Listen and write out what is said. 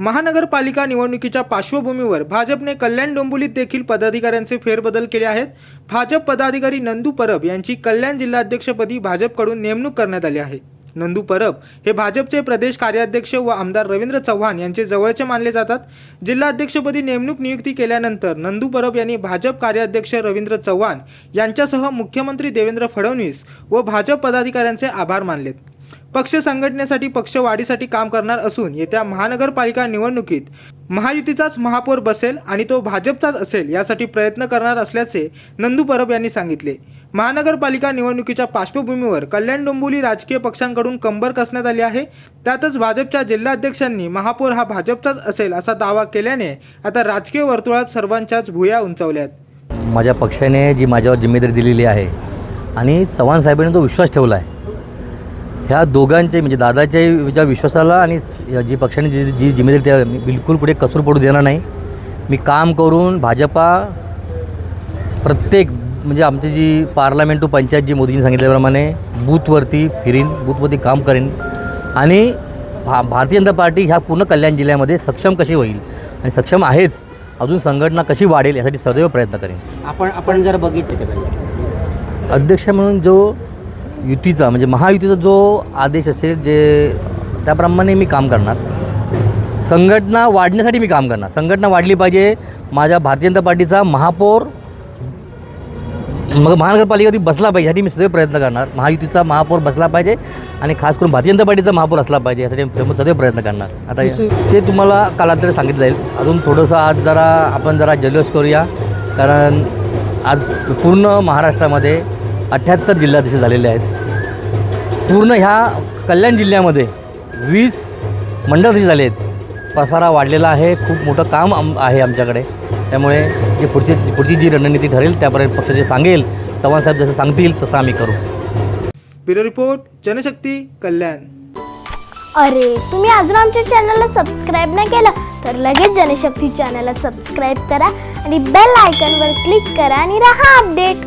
महानगरपालिका निवडणुकीच्या पार्श्वभूमीवर भाजपने कल्याण डोंबिवलीत देखील पदाधिकाऱ्यांचे फेरबदल केले आहेत. भाजप पदाधिकारी नंदू परब यांची कल्याण जिल्हाध्यक्षपदी भाजपकडून नेमणूक करण्यात आली आहे. नंदू परब हे भाजपचे प्रदेश कार्याध्यक्ष व आमदार रवींद्र चव्हाण यांचे जवळचे मानले जातात. जिल्हाध्यक्षपदी नेमणूक नियुक्ती केल्यानंतर नंदू परब यांनी भाजप कार्याध्यक्ष रवींद्र चव्हाण यांच्यासह मुख्यमंत्री देवेंद्र फडणवीस व भाजप पदाधिकाऱ्यांचे आभार मानलेत. पक्ष संघटनेसाठी पक्ष वाढीसाठी काम करणार असून येत्या महानगरपालिका निवडणुकीत महायुतीचाच महापौर बसेल आणि तो भाजपचाच असेल यासाठी प्रयत्न करणार असल्याचे नंदू परब यांनी सांगितले. महानगरपालिका निवडणुकीच्या पार्श्वभूमीवर कल्याण डोंबोली राजकीय पक्षांकडून कंबर कसण्यात आली आहे. त्यातच भाजपच्या जिल्हाध्यक्षांनी महापौर हा भाजपचाच असेल असा दावा केल्याने आता राजकीय वर्तुळात सर्वांच्याच भुया उंचावल्यात. माझ्या पक्षाने जी माझ्यावर जिम्मेदारी दिलेली आहे आणि चव्हाण साहेबांनी तो विश्वास ठेवला आहे. ह्या दोघांचे म्हणजे दादाच्या ज्या विश्वासाला आणि जी पक्षाने जी जी जिम्मेदारी त्या बिलकुल कुठे कसूर पडू देणार नाही. मी काम करून भाजपा प्रत्येक म्हणजे आमची जी पार्लमेंट टू पंचायत जी मोदींनी सांगितल्याप्रमाणे बूथवरती फिरीन बूथवरती काम करेन. आणि भा भारतीय जनता पार्टी ह्या पूर्ण कल्याण जिल्ह्यामध्ये सक्षम कशी होईल? आणि सक्षम आहेच. अजून संघटना कशी वाढेल यासाठी सदैव प्रयत्न करेन. आपण आपण जर बघितलं तर. अध्यक्ष म्हणून जो युतीचा म्हणजे महायुतीचा जो आदेश असेल जे त्याप्रमाणे मी काम करणार. संघटना वाढण्यासाठी मी काम करणार. संघटना वाढली पाहिजे. माझ्या भारतीय जनता पार्टीचा महापौर मग महानगरपालिकेवरती बसला पाहिजे यासाठी मी सदैव प्रयत्न करणार. महायुतीचा महापौर बसला पाहिजे आणि खास करून भारतीय जनता पार्टीचा महापौर असला पाहिजे यासाठी मी सदैव प्रयत्न करणार. आता ते तुम्हाला कालांतरे सांगितलं जाईल. अजून थोडंसं आज जरा आपण जरा जल्लोष करूया कारण आज पूर्ण महाराष्ट्रामध्ये अठ्ठ्याहत्तर जिल्हाधीश झालेले आहेत. पूर्ण ह्या कल्याण जिल्ह्यामध्ये वीस मंडळाधीश झाले आहेत पसारा वाढलेला आहे खूप मोठं काम आहे आमच्याकडे. त्यामुळे जी पुढची पुढची जी रणनीती ठरेल त्यापर्यंत पक्ष जे सांगेल चव्हाण साहेब जसं सांगतील तसं आम्ही करू. Bureau report Janashakti Kalyan. अरे तुम्ही अजून आमच्या चॅनलला सबस्क्राईब नाही केलं तर लगेच जनशक्ती चॅनलला सबस्क्राईब करा आणि बेल आयकॉनवर क्लिक करा आणि राहा अपडेट